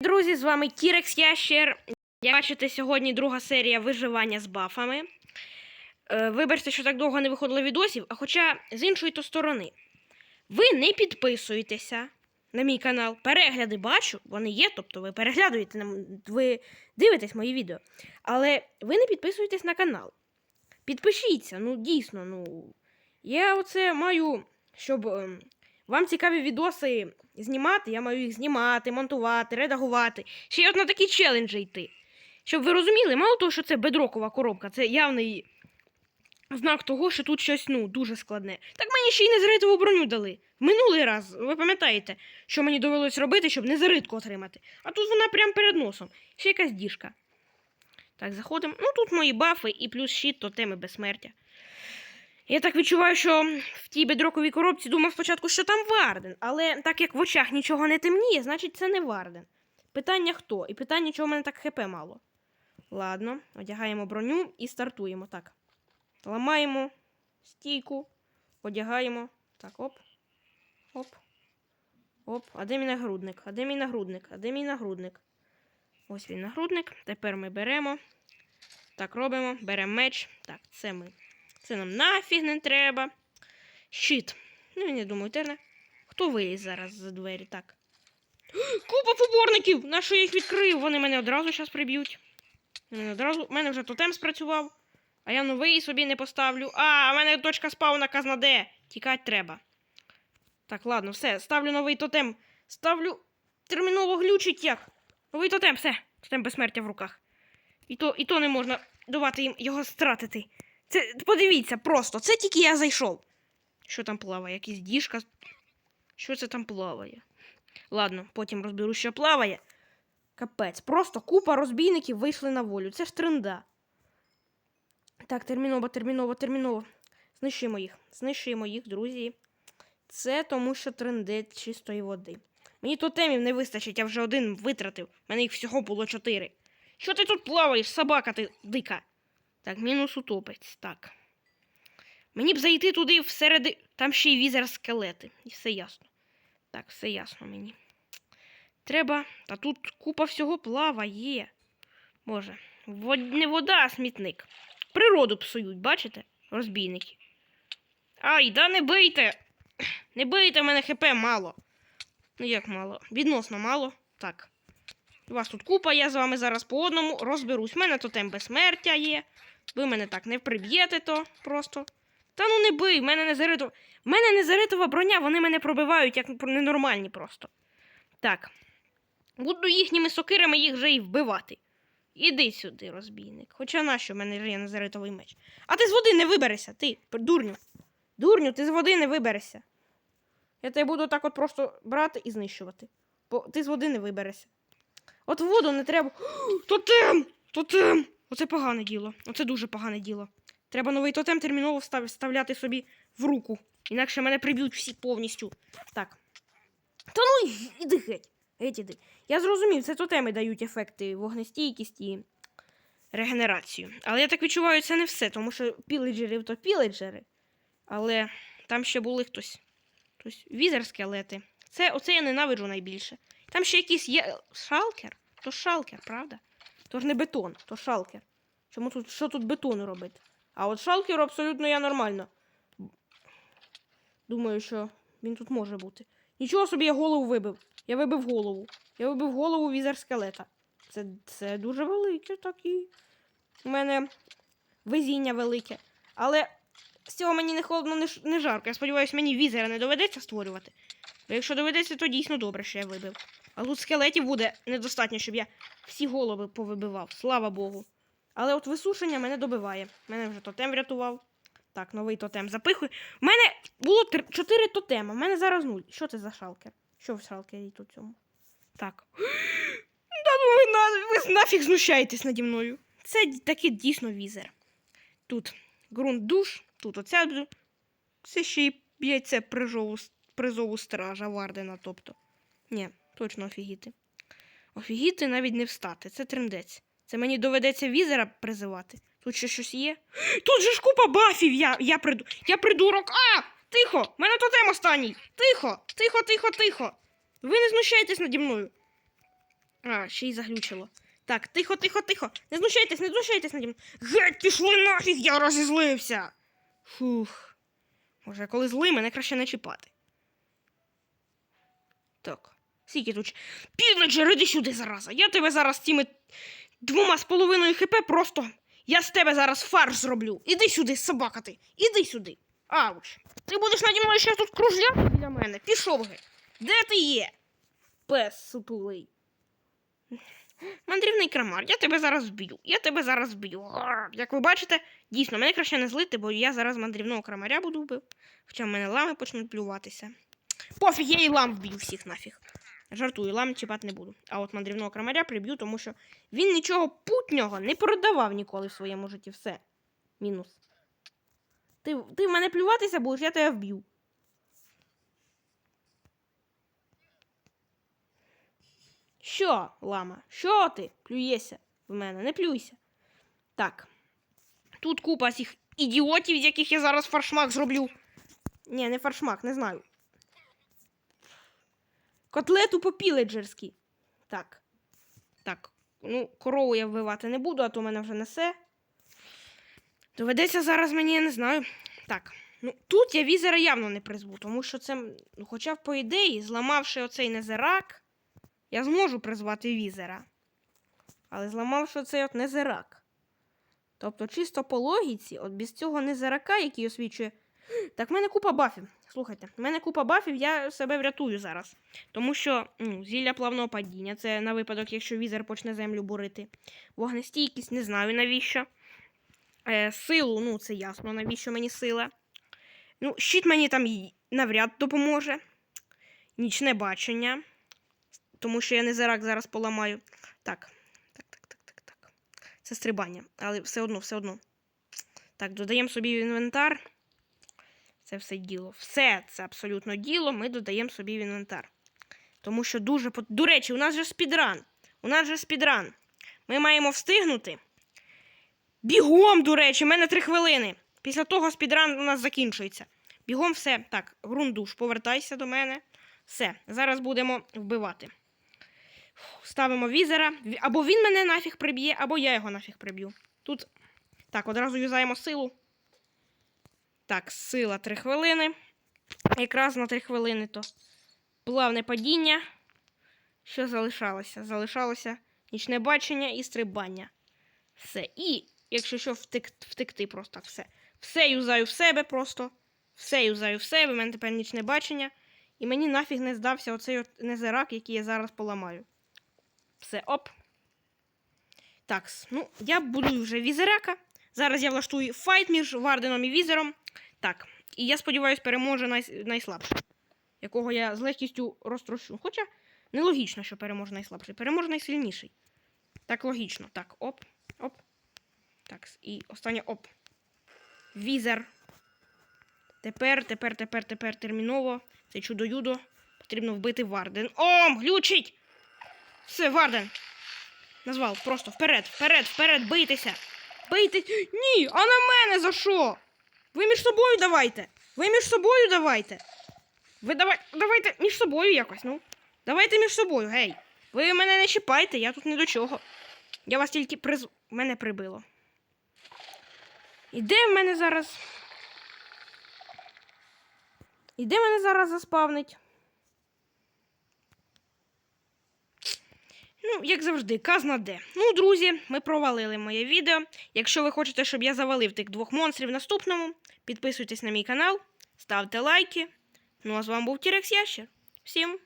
Друзі, з вами Кірекс Ящер. Як бачите, сьогодні друга серія виживання з бафами. Е, вибачте, що так довго не виходило відосів, а хоча з іншої то сторони. Ви не підписуєтеся на мій канал. Перегляди бачу, вони є, тобто ви переглядуєте, ви дивитесь мої відео. Але ви не підписуєтесь на канал. Підпишіться, ну дійсно, ну. Я оце маю, щоб ем, вам цікаві відоси знімати, я маю їх знімати, монтувати, редагувати. Ще й от на такі челенджі йти. Щоб ви розуміли, мало того, що це бедрокова коробка, це явний знак того, що тут щось ну, дуже складне. Так мені ще й незаритову броню дали. Минулий раз, ви пам'ятаєте, що мені довелось робити, щоб незаритку отримати. А тут вона прямо перед носом. Ще якась діжка. Так, заходимо. Ну, тут мої бафи і плюс щит, то теми безсмертя. Я так відчуваю, що в тій бедроковій коробці думав спочатку, що там Варден, але так як в очах нічого не темніє, значить це не Варден. Питання хто? І питання, чого в мене так хп мало. Ладно, одягаємо броню і стартуємо. Так. Ламаємо стійку, одягаємо. Так, оп. Оп. Оп. А де мій нагрудник? А де мій нагрудник? А де мій нагрудник? Ось він нагрудник. Тепер ми беремо. Так, робимо. Беремо меч. Так, це ми. Це нам нафіг не треба. Щит. Ну, я не думаю, терне. Хто виліз зараз за двері? Так. Купа поборників! На що я їх відкрив? Вони мене одразу зараз приб'ють. Мене одразу... У мене вже тотем спрацював. А я новий собі не поставлю. А, у мене точка спауна казна де. Тікати треба. Так, ладно, все. Ставлю новий тотем. Ставлю. Терміново глючить як. Новий тотем, все. Тотем безсмертя в руках. І то, і то не можна давати їм його стратити. Це подивіться просто, це тільки я зайшов. Що там плаває? Якась діжка. Що це там плаває? Ладно, потім розберу, що плаває. Капець. Просто купа розбійників вийшли на волю. Це ж тренда. Так, терміново, терміново, терміново. Знищуємо їх. Знищуємо їх, друзі. Це тому, що трендець чистої води. Мені тотемів не вистачить, я вже один витратив. У мене їх всього було чотири. Що ти тут плаваєш, собака ти дика? Так, мінус утопець. Так. Мені б зайти туди всереди. Там ще й візер скелети. І все ясно. Так, все ясно мені. Треба. Та тут купа всього плаває. Боже. Вод... Не вода, а смітник. Природу псують, бачите? Розбійники. Ай, да не бийте! Не бийте, мене хп мало. Ну як мало? Відносно мало. Так. У вас тут купа, я з вами зараз по одному розберусь. У мене тотем безсмертя є. Ви мене так не приб'єте то просто. Та ну не бий, в мене не заритова. В мене не заритова броня, вони мене пробивають як ненормальні просто. Так. Буду їхніми сокирами їх вже і вбивати. Іди сюди, розбійник. Хоча нащо в мене є незаритовий меч. А ти з води не виберешся, ти, дурню. Дурню, ти з води не виберешся. Я тебе буду так от просто брати і знищувати. Бо ти з води не виберешся. От воду не треба. Тотем! Тотем! Оце погане діло. Оце дуже погане діло. Треба новий тотем терміново вставляти собі в руку. Інакше мене приб'ють всі повністю. Так. Та ну іди геть. Геть іди. Я зрозумів, це тотеми дають ефекти вогнестійкість і регенерацію. Але я так відчуваю, це не все, тому що піледжерів то піледжери. Але там ще були хтось. Хтось візер скелети. Це оце я ненавиджу найбільше. Там ще якийсь є. Шалкер? То шалкер, правда? То ж не бетон, то шалкер. Чому тут що тут бетону робити? А от шалкеру абсолютно я нормально. Думаю, що він тут може бути. Нічого собі я голову вибив. Я вибив голову. Я вибив голову візер скелета. Це, це дуже велике такі. У мене везіння велике. Але з цього мені не холодно, не, не жарко. Я сподіваюся, мені візера не доведеться створювати. Бо якщо доведеться, то дійсно добре, що я вибив. А тут скелетів буде недостатньо, щоб я всі голови повибивав. Слава Богу. Але от висушення мене добиває. Мене вже тотем врятував. Так, новий тотем запихую. У мене було тр- чотири тотема. У мене зараз нуль. Що це за шалкер? Що в шалкері тут цьому? Так. Та ну ви, на... ви нафіг знущаєтесь наді мною. Це таки дійсно візер. Тут ґрунт душ, тут оця. Це ще й б'ється призову, призову стража Вардена, тобто. Ні, точно офігіти. Офігіти навіть не встати. Це трендець. Це мені доведеться візера призивати. Тут ще щось є. Тут же ж купа бафів! Я, я, приду... я придурок. А! Тихо! Мене тотем останній! Тихо! Тихо, тихо, тихо! Ви не знущайтесь наді мною. А, ще й заглючило. Так, тихо, тихо, тихо. Не знущайтесь, не знущайтесь над ним. Геть, пішли нафіг, я розізлився. Фух. Може, коли злий, мене краще не чіпати. Так. Скільки тут? Півночер, іди сюди, зараза. Я тебе зараз цими двома з половиною хп просто. Я з тебе зараз фарш зроблю. Іди сюди, собака ти. Іди сюди. Ауч. Ти будеш наді мною ще тут кружляти біля мене. Пішов геть. Де ти є? Пес сутулий. Мандрівний крамар, я тебе зараз вб'ю. Я тебе зараз вб'ю. Як ви бачите, дійсно, мене краще не злити, бо я зараз мандрівного крамаря буду вбив. Хоча в мене лами почнуть плюватися. Пофіг, я і лам вб'ю всіх нафіг. Жартую, лам чіпати не буду. А от мандрівного крамаря приб'ю, тому що він нічого путнього не продавав ніколи в своєму житті. Все. Мінус. Ти, ти в мене плюватися будеш, я тебе вб'ю. Що, лама? Що ти? Плюєшся в мене, не плюйся. Так. Тут купа цих ідіотів, з яких я зараз фаршмак зроблю. Ні, не фаршмак, не знаю. Котлету по-піледжерськи. Так. Так. Ну, корову я вбивати не буду, а то мене вже несе. Доведеться зараз мені, я не знаю. Так. Ну, тут я візера явно не призву, тому що це. Ну, хоча по ідеї, зламавши оцей незерак, я зможу призвати візера. Але зламавши оцей от незерак. Тобто, чисто по логіці, от без цього незерака, який освічує. Так, в мене купа бафів. Слухайте, в мене купа бафів, я себе врятую зараз. Тому що ну, зілля плавного падіння це на випадок, якщо візер почне землю бурити. Вогнестійкість, не знаю навіщо. Е, силу, ну це ясно, навіщо мені сила. Ну, щит мені там навряд допоможе. Нічне бачення. Тому що я не зарак зараз поламаю. Так. Так, так, так, так, так. Це стрибання. Але все одно, все одно. Так, додаємо собі інвентар. Це все діло. Все це абсолютно діло. Ми додаємо собі в інвентар. Тому що дуже. До речі, у нас же спідран. У нас же спідран. Ми маємо встигнути. Бігом, до речі, в мене три хвилини. Після того спідран у нас закінчується. Бігом все. Так, грундуш, повертайся до мене. Все, зараз будемо вбивати. Ставимо візера. Або він мене нафіг приб'є, або я його нафіг приб'ю. Тут. Так, одразу юзаємо силу. Так, сила 3 хвилини. Якраз на 3 хвилини то плавне падіння. Що залишалося? Залишалося нічне бачення і стрибання. Все. І, якщо що, втек, втекти просто все. Все юзаю в себе просто. Все юзаю в себе. У мене тепер нічне бачення. І мені нафіг не здався оцей от незерак, який я зараз поламаю. Все, оп. Так, ну, я буду вже візерака. Зараз я влаштую файт між Варденом і візером. Так, і я сподіваюся, переможе най... найслабший, якого я з легкістю розтрощу. Хоча нелогічно, що переможе найслабший. Переможе найсильніший. Так, логічно. Так, оп, оп. Так, і останнє оп. Візер. Тепер, тепер, тепер, тепер терміново. Це чудо-юдо. Потрібно вбити Варден. О, глючить! Все, Варден. Назвав просто вперед, вперед, вперед, бийтеся. Бийте. Ні, а на мене за що? Ви між собою давайте. Ви між собою давайте. Ви давай, давайте між собою якось, ну. Давайте між собою, гей. Ви мене не чіпайте, я тут не до чого. Я вас тільки приз... Мене прибило. І де в мене зараз? І де мене зараз заспавнить? Ну, як завжди, казна де. Ну, друзі, ми провалили моє відео. Якщо ви хочете, щоб я завалив тих двох монстрів в наступному, підписуйтесь на мій канал, ставте лайки. Ну а з вами був Тірекс Ящер. Всім